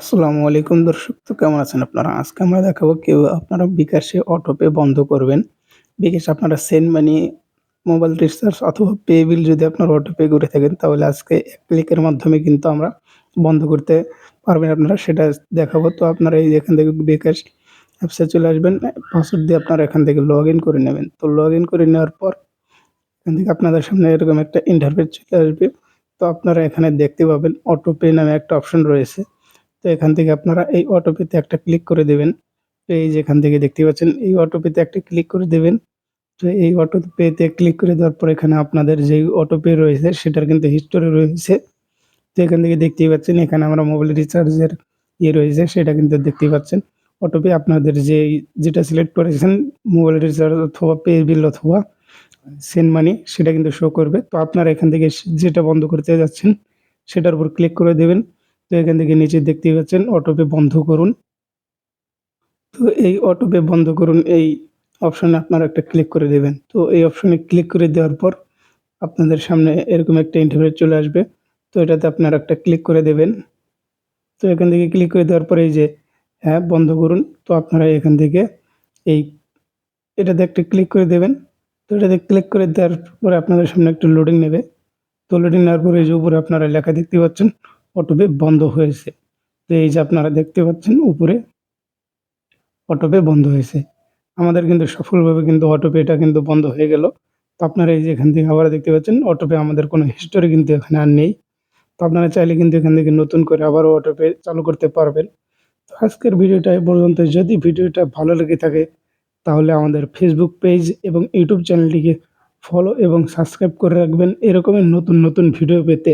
আসসালামু আলাইকুম দর্শক, তো কেমন আছেন আপনারা? আজকে আমরা দেখাবো কেউ আপনারা বিকাশে অটোপে বন্ধ করবেন। বিকাশ আপনারা সেন্ড মানি, মোবাইল রিচার্জ অথবা পে বিল যদি আপনারা অটোপে করে থাকেন, তাহলে আজকে এক ক্লিকের মাধ্যমে কিন্তু আমরা বন্ধ করতে পারবেন আপনারা, সেটা দেখাবো। তো আপনারা এই এখান থেকে বিকাশ অ্যাপসে চলে আসবেন, পাসওয়ার্ড দিয়ে আপনারা এখান থেকে লগ ইন করে নেবেন। তো লগ ইন করে নেওয়ার পর এখান থেকে আপনাদের সামনে এরকম একটা ইন্টারফেস চলে আসবে। তো আপনারা এখানে দেখতে পাবেন অটোপে নামে একটা অপশন রয়েছে। তো এখান থেকে আপনারা এই অটোপেতে একটা ক্লিক করে দেবেন। তো এই যে এখান থেকে দেখতে পাচ্ছেন, এই অটোপেতে একটা ক্লিক করে দেবেন। তো এই অটোপেতে ক্লিক করে দেওয়ার পর এখানে আপনাদের যেই অটোপে রয়েছে, সেটার কিন্তু হিস্টোরি রয়েছে। তো এখান থেকে দেখতেই পাচ্ছেন, এখানে আমরা মোবাইল রিচার্জের ইয়ে রয়েছে, সেটা কিন্তু দেখতেই পাচ্ছেন। অটোপে আপনাদের যে যেটা সিলেক্ট করেছেন মোবাইল রিচার্জ অথবা পে বিল অথবা সেন্ড মানি সেটা কিন্তু শো করবে। তো আপনারা এখান থেকে যেটা বন্ধ করতে যাচ্ছেন, সেটার উপর ক্লিক করে দেবেন। তো এখান থেকে নিচে দেখতেই পাচ্ছেন অটোপে বন্ধ করুন। তো এই অটোপে বন্ধ করুন, এই অপশনে আপনারা একটা ক্লিক করে দেবেন। তো এই অপশনে ক্লিক করে দেওয়ার পর আপনাদের সামনে এরকম একটা ইন্টারভিউ চলে আসবে। তো এটাতে আপনারা একটা ক্লিক করে দেবেন। তো এখান থেকে ক্লিক করে দেওয়ার পরে এই যে হ্যাঁ বন্ধ করুন। তো আপনারা এখান থেকে এই এটাতে একটা ক্লিক করে দেবেন। তো এটাতে ক্লিক করে দেওয়ার পরে আপনাদের সামনে একটু লোডিং নেবে। তো লোডিং নেওয়ার পরে এই যে উপরে আপনারা লেখা দেখতে পাচ্ছেন অটোপে বন্ধ হয়েছে। তো এই যে আপনারা দেখতে পাচ্ছেন উপরে অটোপে বন্ধ হয়েছে। আমাদের কিন্তু সফলভাবে কিন্তু অটোপে এটা কিন্তু বন্ধ হয়ে গেল। তো আপনারা এই যে এখান থেকে আবার দেখতে পাচ্ছেন অটোপে আমাদের কোনো হিস্টোরি কিন্তু এখানে আর নেই। তো আপনারা চাইলে কিন্তু এখান থেকে নতুন করে আবারও অটোপে চালু করতে পারবেন। তো আজকের ভিডিওটা এ পর্যন্ত। যদি ভিডিওটা ভালো লেগে থাকে, তাহলে আমাদের ফেসবুক পেজ এবং ইউটিউব চ্যানেলটিকে ফলো এবং সাবস্ক্রাইব করে রাখবেন। এরকমের নতুন নতুন ভিডিও পেতে।